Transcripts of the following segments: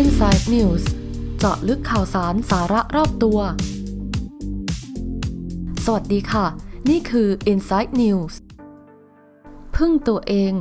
Inside News เจาะลึกข่าวสารสาระรอบตัว สวัสดีค่ะ นี่คือ Inside News พึ่งตัวเอง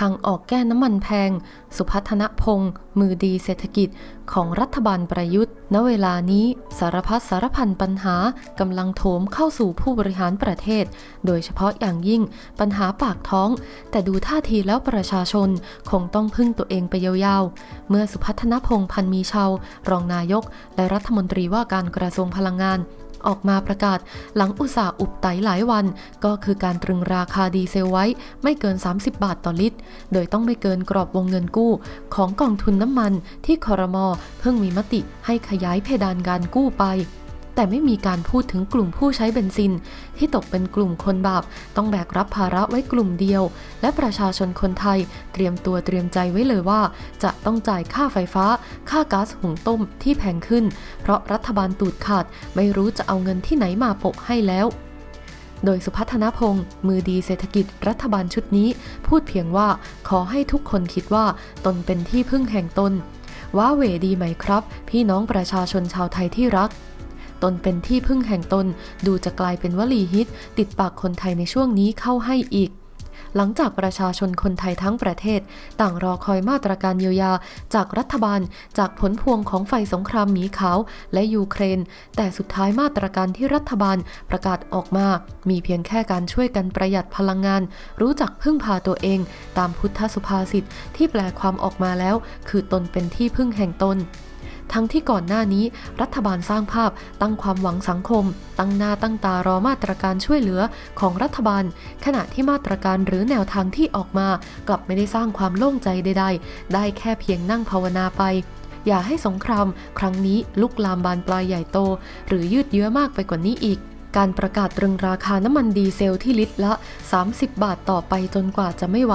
ทางออกแก้น้ำมันแพง สุพัฒนพงศ์มือดีเศรษฐกิจของรัฐบาลประยุทธ์ ณ เวลานี้สารพัดสารพันปัญหากำลังโถมเข้าสู่ผู้บริหารประเทศ โดยเฉพาะอย่างยิ่งปัญหาปากท้อง แต่ดูท่าทีแล้วประชาชนคงต้องพึ่งตัวเองไปยาวๆ เมื่อสุพัฒนพงศ์พันมีชาวรองนายก และรัฐมนตรีว่าการกระทรวงพลังงาน ออกมาประกาศ หลังอุตสาห์อุบไตหลายวัน ก็คือการตรึงราคาดีเซลไว้ไม่เกิน 30 บาทต่อลิตร โดยต้องไม่เกินกรอบวงเงินกู้ ของกองทุนน้ำมันที่คอรมอเพิ่งมีมติให้ขยายเพดานการกู้ไป แต่ไม่มีการพูดถึงกลุ่มผู้ใช้เบนซิน ที่ตกเป็นกลุ่มคนบาปต้องแบกรับภาระไว้กลุ่มเดียว และประชาชนคนไทยเตรียมตัวเตรียมใจไว้เลยว่า จะต้องจ่ายค่าไฟฟ้า ค่าก๊าซหุงต้มที่แพงขึ้น เพราะรัฐบาลตูดขาดไม่รู้จะเอาเงินที่ไหนมาโปะให้แล้วโดยสุพัฒนพงศ์มือดีเศรษฐกิจรัฐบาลชุดนี้ พูดเพียงว่าขอให้ทุกคนคิดว่าตนเป็นที่พึ่งแห่งตน ว้าเหวดีไหมครับ พี่น้องประชาชนชาวไทยที่รัก ตนเป็นที่พึ่งแห่งตน ดูจะกลายเป็นวลีฮิต ติดปากคนไทยในช่วงนี้เข้าให้อีก หลังจากประชาชนคนไทยทั้งประเทศ ต่างรอคอยมาตรการเยียวยา จากรัฐบาล จากผลพวงของไฟสงครามหมีขาวและยูเครน แต่สุดท้ายมาตรการที่รัฐบาลประกาศออกมา มีเพียงแค่การช่วยกันประหยัดพลังงาน รู้จักพึ่งพาตัวเอง ตามพุทธสุภาษิตที่แปลความออกมาแล้ว คือตนเป็นที่พึ่งแห่งตน ทั้งที่ก่อนหน้านี้รัฐบาลสร้างภาพตั้งความหวังสังคม ตั้งหน้าตั้งตารอมาตรการช่วยเหลือของรัฐบาล ขณะที่มาตรการหรือแนวทางที่ออกมา กลับไม่ได้สร้างความโล่งใจใดๆ ได้แค่เพียงนั่งภาวนาไปอย่าให้สงคราม ครั้งนี้ลุกลามบานปลายใหญ่โต หรือยืดเยื้อมากไปกว่านี้อีก การประกาศตรึงราคาน้ำมันดีเซลที่ลิตรละ 30 บาทต่อไปจนกว่าจะไม่ไหว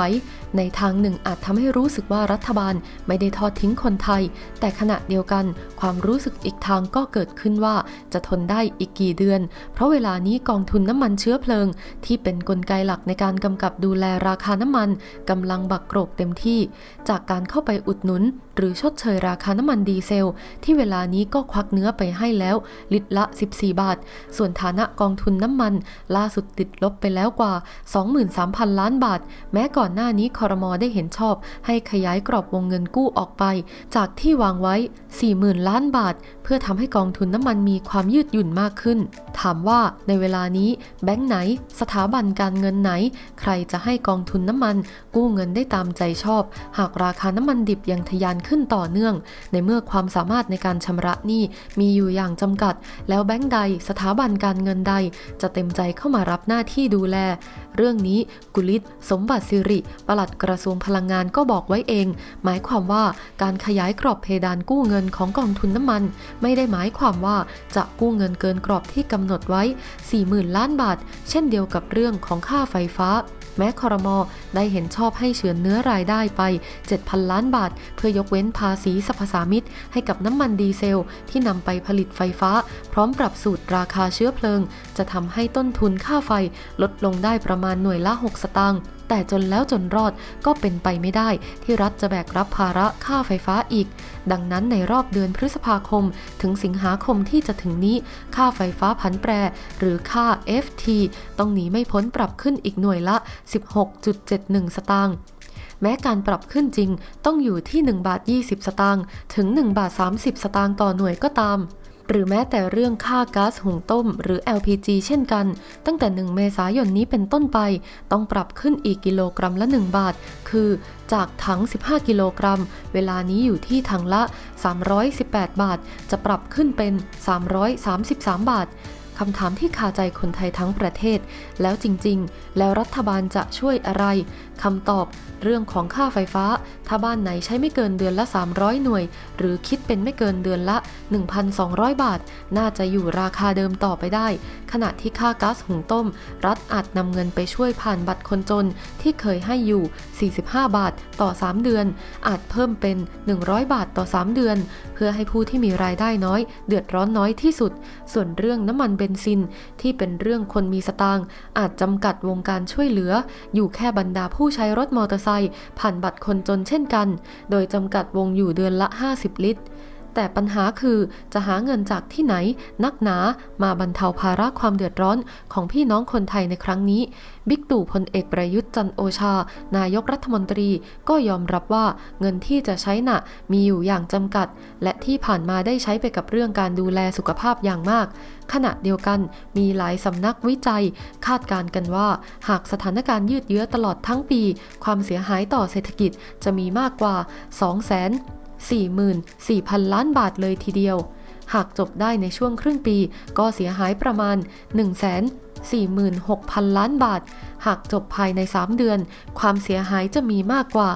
ในทางหนึ่งอาจทำให้รู้สึกว่ารัฐบาลไม่ได้ทอดทิ้งคนไทย แต่ขณะเดียวกัน ความรู้สึกอีกทางก็เกิดขึ้นว่าจะทนได้อีกกี่เดือน เพราะเวลานี้กองทุนน้ำมันเชื้อเพลิง ที่เป็นนกลไกหลักในการกำกับดูแลราคาน้ำมันกำลังบักโกรกเต็มที่ จากการเข้าไปอุดหนุน หรือชดเชยราคาน้ำมันดีเซล ที่เวลานี้ก็ควักเนื้อไปให้แล้ว ลิตรละ 14 บาท ส่วนฐานะกองทุนน้ำมัน ล่าสุดติดลบไปแล้วกว่า 23,000 ล้านบาท แม้ก่อนหน้านี้ครมอได้เห็นชอบให้ขยายกรอบวงเงินกู้ออกไป จากที่วางไว้ 40,000 ล้านบาท เพื่อทำให้กองทุนน้ำมันมีความยืดหยุ่นมากขึ้น ถามว่าในเวลานี้แบงก์ไหน สถาบันการเงินไหน ใครจะให้กองทุนน้ำมัน กู้เงินได้ตามใจชอบ หากราคาน้ำมันดิบยังทะยานขึ้นต่อเนื่อง ในเมื่อความสามารถในการชำระหนี้มีอยู่อย่างจำกัด แล้วแบงก์ใด สถาบันการเงินใด จะเต็มใจเข้ามารับหน้าที่ดูแล เรื่องนี้กุลิต สมบัติสิริประหลัดกระทรวงพลังงานก็บอกไว้เอง หมายความว่าการขยายกรอบเพดานกู้เงินของกองทุนน้ำมัน ไม่ได้หมายความว่าจะกู้เงินเกินกรอบที่กำหนดไว้ 40,000 ล้านบาท เช่นเดียวกับเรื่องของค่าไฟฟ้า แม้คอรมอได้เห็นชอบให้เฉือนเนื้อรายได้ไป 7,000 ล้านบาท เพื่อยกเว้นภาษีสรรพสามิตให้กับน้ำมันดีเซล ที่นำไปผลิตไฟฟ้า พร้อมปรับสูตรราคาเชื้อเพลิง จะทำให้ต้นทุนค่าไฟลดลงได้ประมาณหน่วยละ 6 สตางค์ แต่จนแล้วจนรอดก็เป็นไปไม่ได้ ที่รัฐจะแบกรับภาระค่าไฟฟ้าอีก ดังนั้นในรอบเดือนพฤษภาคม ถึงสิงหาคมที่จะถึงนี้ ค่าไฟฟ้าผันแปร หรือค่า FT ต้องหนีไม่พ้นปรับขึ้นอีกหน่วยละ 16.71 สตางค์แม้การปรับขึ้นจริงต้องอยู่ที่1บาท20 สตางค์ถึง1บาท30 สตางค์ต่อหน่วยก็ตาม หรือแม้แต่เรื่องค่าก๊าซหุงต้ม หรือ LPG เช่นกัน ตั้งแต่ 1 เมษายนนี้เป็นต้นไป ต้องปรับขึ้นอีกกิโลกรัมละ 1 บาท คือจากถัง 15 กิโลกรัม เวลานี้อยู่ที่ถังละ 318 บาท จะปรับขึ้นเป็น 333 บาท คำถามที่คาใจคนไทยทั้งประเทศ แล้วจริงๆ แล้วรัฐบาลจะช่วยอะไรคำตอบเรื่องของค่าไฟฟ้า ถ้าบ้านไหนใช้ไม่เกินเดือนละ 300 หน่วย หรือคิดเป็นไม่เกินเดือนละ 1,200 บาท น่าจะอยู่ราคาเดิมต่อไปได้ ขณะที่ค่าก๊าซหุงต้ม รัฐอาจนำเงินไปช่วยผ่านบัตรคนจนที่เคยให้อยู่ 45 บาทต่อ 3 เดือน อาจเพิ่มเป็น 100 บาทต่อ 3 เดือน เพื่อให้ผู้ที่มีรายได้น้อย เดือดร้อนน้อยที่สุด ส่วนเรื่องน้ำมันเบนซิน ที่เป็นเรื่องคนมีสตางค์อาจจำกัดวงการช่วยเหลือ อยู่แค่บรรดาผู้ใช้รถมอเตอร์ไซค์ผ่านบัตรคนจนเช่นกัน โดยจำกัดวงอยู่เดือนละ 50 ลิตร แต่ปัญหาคือจะหาเงินจากที่ไหน นักหนามาบรรเทาภาระความเดือดร้อนของพี่น้องคนไทยในครั้งนี้ บิ๊กตู่พลเอกประยุทธ์จันโอชา นายกรัฐมนตรีก็ยอมรับว่าเงินที่จะใช้น่ะมีอยู่อย่างจำกัด และที่ผ่านมาได้ใช้ไปกับเรื่องการดูแลสุขภาพอย่างมาก ขณะเดียวกันมีหลายสำนักวิจัย คาดการณ์กันว่า หากสถานการณ์ยืดเยื้อตลอดทั้งปี ความเสียหายต่อเศรษฐกิจจะมีมากกว่า 2 0 0 0 0 44,000 ล้านบาทเลยทีเดียว หากจบได้ในช่วงครึ่งปี ก็เสียหายประมาณ146,000 ล้านบาท หากจบภายใน 3 เดือน ความเสียหายจะมีมากกว่า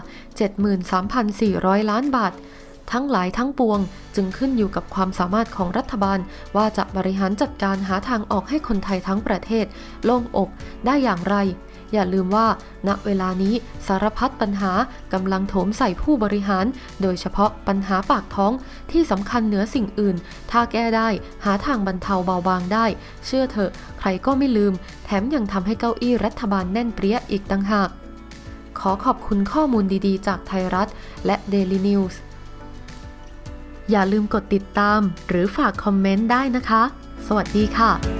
73,400 ล้านบาท ทั้งหลายทั้งปวงจึงขึ้นอยู่กับความสามารถของรัฐบาล ว่าจะบริหารจัดการหาทางออกให้คนไทยทั้งประเทศ โล่งอกได้อย่างไร อย่าลืมว่า ณเวลานี้สารพัดปัญหากำลังโถมใส่ผู้บริหาร โดยเฉพาะปัญหาปากท้องที่สำคัญเหนือสิ่งอื่น ถ้าแก้ได้หาทางบรรเทาเบาบางได้ เชื่อเถอะใครก็ไม่ลืม แถมยังทำให้เก้าอี้รัฐบาลแน่นเปรี้ยอีกต่างหาก ขอขอบคุณข้อมูลดีๆ จากไทยรัฐ และ Daily News อย่าลืมกดติดตาม หรือฝากคอมเมนต์ได้นะคะ สวัสดีค่ะ